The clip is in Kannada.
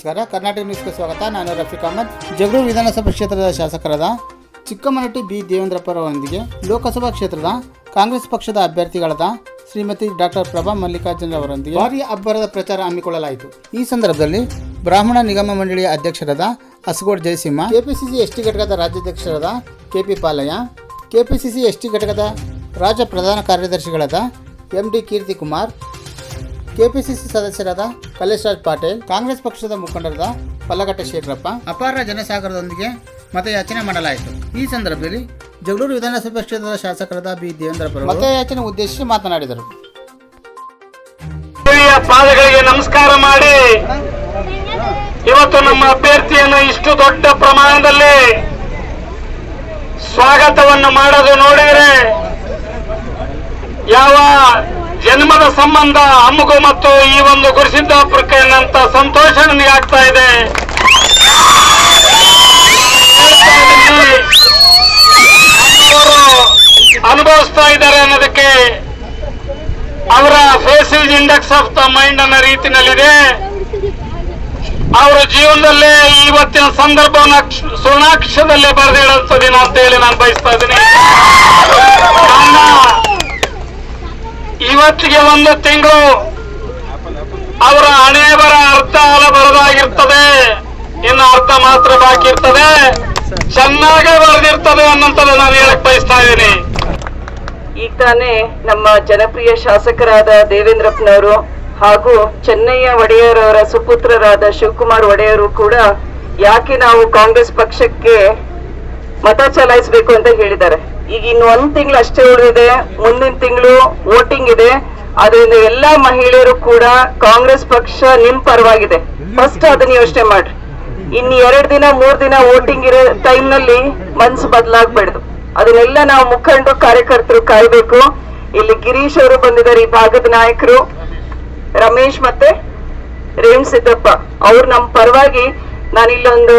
ನಮಸ್ಕಾರ. ಕರ್ನಾಟಕ ನ್ಯೂಸ್ಗೆ ಸ್ವಾಗತ. ನಾನು ರಫೀಕ್ ಅಹಮದ್. ಜಗಳೂರು ವಿಧಾನಸಭಾ ಕ್ಷೇತ್ರದ ಶಾಸಕರಾದ ಚಿಕ್ಕಮನಟ್ಟಿ ಬಿ. ದೇವೇಂದ್ರಪ್ಪರವರೊಂದಿಗೆ ಲೋಕಸಭಾ ಕ್ಷೇತ್ರದ ಕಾಂಗ್ರೆಸ್ ಪಕ್ಷದ ಅಭ್ಯರ್ಥಿಗಳಾದ ಶ್ರೀಮತಿ ಡಾಕ್ಟರ್ ಪ್ರಭಾ ಮಲ್ಲಿಕಾರ್ಜುನರವರೊಂದಿಗೆ ಭಾರಿ ಅಬ್ಬರದ ಪ್ರಚಾರ ಹಮ್ಮಿಕೊಳ್ಳಲಾಯಿತು. ಈ ಸಂದರ್ಭದಲ್ಲಿ ಬ್ರಾಹ್ಮಣ ನಿಗಮ ಮಂಡಳಿಯ ಅಧ್ಯಕ್ಷರಾದ ಅಸಗೋಡ್ ಜಯಸಿಂಹ, ಕೆಪಿಸಿಸಿ ಎಸ್ಟಿ ಘಟಕದ ರಾಜ್ಯಾಧ್ಯಕ್ಷರಾದ K P Palaiah, KPCC ST ಘಟಕದ ರಾಜ್ಯ ಪ್ರಧಾನ ಕಾರ್ಯದರ್ಶಿಗಳಾದ M D Keerthi Kumar KPCC ಸದಸ್ಯರಾದ ಕಲೇಶ್ರಾಜ್ ಪಾಟೀಲ್, ಕಾಂಗ್ರೆಸ್ ಪಕ್ಷದ ಮುಖಂಡರಾದ ಪಲ್ಲಘಟ್ಟ ಶೇಖರಪ್ಪ, ಅಪಾರ ಜನಸಾಗರದೊಂದಿಗೆ ಮತಯಾಚನೆ ಮಾಡಲಾಯಿತು. ಈ ಸಂದರ್ಭದಲ್ಲಿ ಜಗಳೂರು ವಿಧಾನಸಭಾ ಕ್ಷೇತ್ರದ ಶಾಸಕರಾದ ಬಿ. ದೇವೇಂದ್ರ ಮತಯಾಚನೆ ಉದ್ದೇಶಿಸಿ ಮಾತನಾಡಿದರು. ಪಾದಗಳಿಗೆ ನಮಸ್ಕಾರ ಮಾಡಿ. ಇವತ್ತು ನಮ್ಮ ಅಭ್ಯರ್ಥಿಯನ್ನು ಇಷ್ಟು ದೊಡ್ಡ ಪ್ರಮಾಣದಲ್ಲಿ ಸ್ವಾಗತವನ್ನು ಮಾಡೋದು ನೋಡಿದರೆ ಯಾವ ಜನ್ಮದ ಸಂಬಂಧ ಅಮ್ಮಗು ಮತ್ತು ಈ ಒಂದು ಗುರುಸಿದ್ದಾಪುರಕ್ಕೆ ಅಂತ ಸಂತೋಷ ನನಗೆ ಆಗ್ತಾ ಇದೆ. ಅನುಭವಿಸ್ತಾ ಇದ್ದಾರೆ ಅನ್ನೋದಕ್ಕೆ ಅವರ face is index of the mind ಅನ್ನೋ ರೀತಿನಲ್ಲಿದೆ. ಅವರ ಜೀವನದಲ್ಲೇ ಇವತ್ತಿನ ಸಂದರ್ಭವನ್ನು ಸುವರ್ಣಾಕ್ಷರದಲ್ಲೇ ಬರೆದಿಡುವಂತ ದಿನ ಅಂತ ಹೇಳಿ ನಾನು ಬಯಸ್ತಾ ಇದ್ದೀನಿ. ಇವತ್ತಿಗೆ ಒಂದು ತಿಂಗಳು. ಅವರ ಹಣೆ ಅರ್ಧ ಅಲ ಬರದಾಗಿರ್ತದೆ. ಇನ್ನು ಅರ್ಥ ಮಾತ್ರ ಬಾಕಿ ಇರ್ತದೆ. ಚೆನ್ನಾಗೇ ಬರೆದಿರ್ತದೆ ಅನ್ನೋಂಥದ್ದು ನಾನು ಹೇಳಕ್ ಬಯಸ್ತಾ ಇದ್ದೀನಿ. ಈಗ ತಾನೇ ನಮ್ಮ ಜನಪ್ರಿಯ ಶಾಸಕರಾದ ದೇವೇಂದ್ರಪ್ಪನವರು ಹಾಗೂ ಚೆನ್ನಯ್ಯ ಒಡೆಯರ್ ಅವರ ಸುಪುತ್ರರಾದ ಶಿವಕುಮಾರ್ ಒಡೆಯರು ಕೂಡ ಯಾಕೆ ನಾವು ಕಾಂಗ್ರೆಸ್ ಪಕ್ಷಕ್ಕೆ ಮತ ಚಲಾಯಿಸಬೇಕು ಅಂತ ಹೇಳಿದ್ದಾರೆ. ಈಗ ಇನ್ನು ಒಂದ್ ತಿಂಗಳು ಅಷ್ಟೇ ಉಳಿದಿದೆ. ಮುಂದಿನ ತಿಂಗಳು ವೋಟಿಂಗ್ ಇದೆ. ಅದರಿಂದ ಎಲ್ಲಾ ಮಹಿಳೆಯರು ಕೂಡ ಕಾಂಗ್ರೆಸ್ ಪಕ್ಷ ನಿಮ್ ಪರವಾಗಿದೆ. ಫಸ್ಟ್ ಅದನ್ನ ಯೋಚನೆ ಮಾಡ್ರಿ. ಇನ್ನು ಎರಡ್ ದಿನ, ಮೂರ್ ದಿನ ವೋಟಿಂಗ್ ಇರೋ ಟೈಮ್ನಲ್ಲಿ ಮನ್ಸು ಬದಲಾಗ್ಬೇಡ್ದು. ಅದನ್ನೆಲ್ಲ ನಾವು ಮುಖಂಡರು, ಕಾರ್ಯಕರ್ತರು ಕಾಯ್ಬೇಕು. ಇಲ್ಲಿ ಗಿರೀಶ್ ಅವರು ಬಂದಿದ್ದಾರೆ, ಈ ಭಾಗದ ನಾಯಕರು. ರಮೇಶ್ ಮತ್ತೆ ರೇಣು ಸಿದ್ದಪ್ಪ ಅವ್ರು ನಮ್ ಪರವಾಗಿ ನಾನಿಲ್ಲೊಂದು